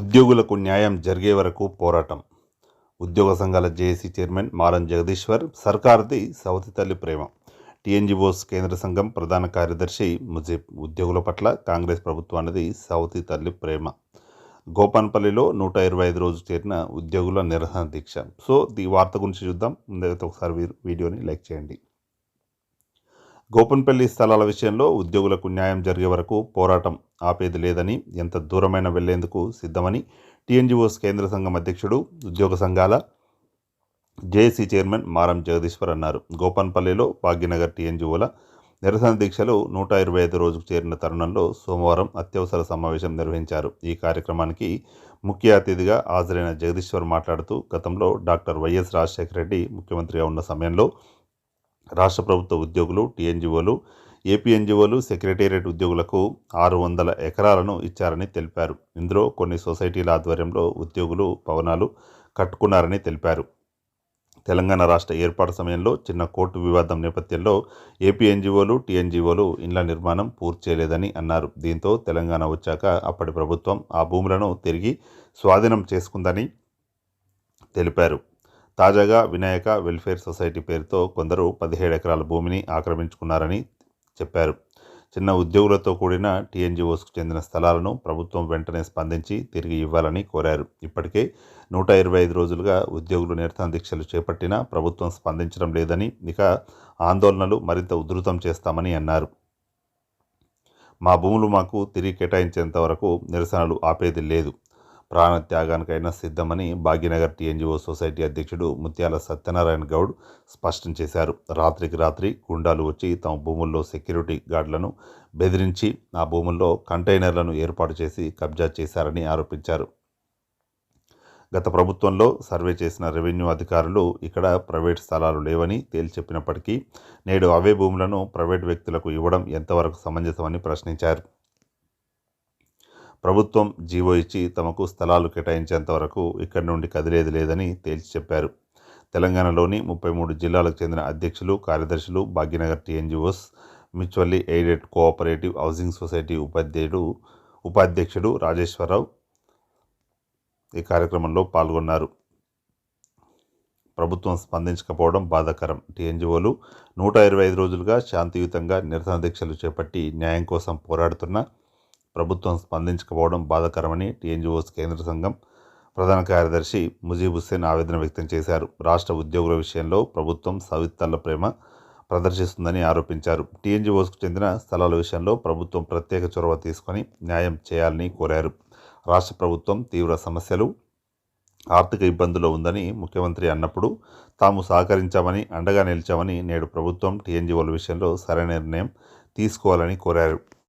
ఉద్యోగులకు న్యాయం జరిగే వరకు పోరాటం. ఉద్యోగ సంఘాల జేఏసీ చైర్మన్ మారం జగదీశ్వర్ సర్కార్ది సవతి తల్లి ప్రేమ. టీఎన్జిఓస్ కేంద్ర సంఘం ప్రధాన కార్యదర్శి ముజీబ్ ఉద్యోగుల పట్ల కాంగ్రెస్ ప్రభుత్వానికి సవతి తల్లి ప్రేమ. గోపాన్పల్లిలో నూట ఇరవై ఐదు రోజు చేరిన ఉద్యోగుల నిరసన దీక్ష. సో ఈ వార్త గురించి చూద్దాం. ముందైతే ఒకసారి వీడియోని లైక్ చేయండి. గోపన్పల్లి స్థలాల విషయంలో ఉద్యోగులకు న్యాయం జరిగే వరకు పోరాటం ఆపేది లేదని ఎంత దూరమైన వెళ్ళేందుకు సిద్ధమని టీఎన్జిఓస్ కేంద్ర సంఘం అధ్యక్షుడు ఉద్యోగ సంఘాల జేఏసీ చైర్మన్ మారం జగదీశ్వర్ అన్నారు. గోపన్పల్లిలో భాగ్యనగర్ టీఎన్జిఓల నిరసన దీక్షలు నూట ఇరవై ఐదు రోజుకు చేరిన తరుణంలో సోమవారం అత్యవసర సమావేశం నిర్వహించారు. ఈ కార్యక్రమానికి ముఖ్య అతిథిగా హాజరైన జగదీశ్వర్ మాట్లాడుతూ గతంలో డాక్టర్ వైఎస్ రాజశేఖర రెడ్డి ముఖ్యమంత్రిగా ఉన్న సమయంలో రాష్ట్ర ప్రభుత్వ ఉద్యోగులు టీఎన్జిఓలు ఏపీఎన్జిఓలు సెక్రటేరియట్ ఉద్యోగులకు ఆరు వందల ఎకరాలను ఇచ్చారని తెలిపారు. ఇందులో కొన్ని సొసైటీల ఆధ్వర్యంలో ఉద్యోగులు భవనాలు కట్టుకున్నారని తెలిపారు. తెలంగాణ రాష్ట్ర ఏర్పాటు సమయంలో చిన్న కోర్టు వివాదం నేపథ్యంలో ఏపీఎన్జీఓలు టీఎన్జీఓలు టీఎన్జిఓలు ఇండ్ల నిర్మాణం పూర్తి చేయలేదని అన్నారు. దీంతో తెలంగాణ వచ్చాక అప్పటి ప్రభుత్వం ఆ భూములను తిరిగి స్వాధీనం చేసుకుందని తెలిపారు. తాజాగా వినాయక వెల్ఫేర్ సొసైటీ పేరుతో కొందరు పదిహేడు ఎకరాల భూమిని ఆక్రమించుకున్నారని చెప్పారు. చిన్న ఉద్యోగులతో కూడిన టీఎన్జిఓస్కు చెందిన స్థలాలను ప్రభుత్వం వెంటనే స్పందించి తిరిగి ఇవ్వాలని కోరారు. ఇప్పటికే నూట ఇరవై ఐదు రోజులుగా ఉద్యోగులు నిరసన దీక్షలు చేపట్టినా ప్రభుత్వం స్పందించడం లేదని ఇక ఆందోళనలు మరింత ఉధృతం చేస్తామని అన్నారు. మా భూములు మాకు తిరిగి కేటాయించేంత వరకు నిరసనలు ఆపేది లేదు. ప్రాణ త్యాగానికైనా సిద్ధమని భాగ్యనగర్ టీఎన్జిఓ సొసైటీ అధ్యక్షుడు ముత్యాల సత్యనారాయణ గౌడ్ స్పష్టం చేశారు. రాత్రికి రాత్రి గుండాలు వచ్చి తమ భూముల్లో సెక్యూరిటీ గార్డులను బెదిరించి ఆ భూముల్లో కంటైనర్లను ఏర్పాటు చేసి కబ్జా చేశారని ఆరోపించారు. గత ప్రభుత్వంలో సర్వే చేసిన రెవెన్యూ అధికారులు ఇక్కడ ప్రైవేట్ స్థలాలు లేవని తేల్చెప్పినప్పటికీ నేడు అవే భూములను ప్రైవేట్ వ్యక్తులకు ఇవ్వడం ఎంతవరకు సమంజసమని ప్రశ్నించారు. ప్రభుత్వం జీవో ఇచ్చి తమకు స్థలాలు కేటాయించేంత వరకు ఇక్కడి నుండి కదిలేది లేదని తేల్చి చెప్పారు. తెలంగాణలోని ముప్పై మూడు జిల్లాలకు చెందిన అధ్యక్షులు కార్యదర్శులు Bhagyanagar TNGOs mutually aided cooperative housing society ఉపాధ్యాయుడు ఉపాధ్యక్షుడు రాజేశ్వరరావు ఈ కార్యక్రమంలో పాల్గొన్నారు. ప్రభుత్వం స్పందించకపోవడం బాధాకరం. టీఎన్జిఓలు నూట ఇరవై ఐదు రోజులుగా శాంతియుతంగా నిరసన దీక్షలు చేపట్టి న్యాయం కోసం పోరాడుతున్న ప్రభుత్వం స్పందించకపోవడం బాధాకరమని టీఎన్జిఓస్ కేంద్ర సంఘం ప్రధాన కార్యదర్శి ముజీబ్ హుస్సేన్ ఆవేదన వ్యక్తం చేశారు. రాష్ట్ర ఉద్యోగుల విషయంలో ప్రభుత్వం సవిత్తల ప్రేమ ప్రదర్శిస్తుందని ఆరోపించారు. టీఎన్జిఓస్కు చెందిన స్థలాల విషయంలో ప్రభుత్వం ప్రత్యేక చొరవ తీసుకొని న్యాయం చేయాలని కోరారు. రాష్ట్ర ప్రభుత్వం తీవ్ర సమస్యలు ఆర్థిక ఇబ్బందుల్లో ఉందని ముఖ్యమంత్రి అన్నప్పుడు తాము సహకరించామని అండగా నిలిచామని నేడు ప్రభుత్వం టీఎన్జిఓల విషయంలో సరైన నిర్ణయం తీసుకోవాలని కోరారు.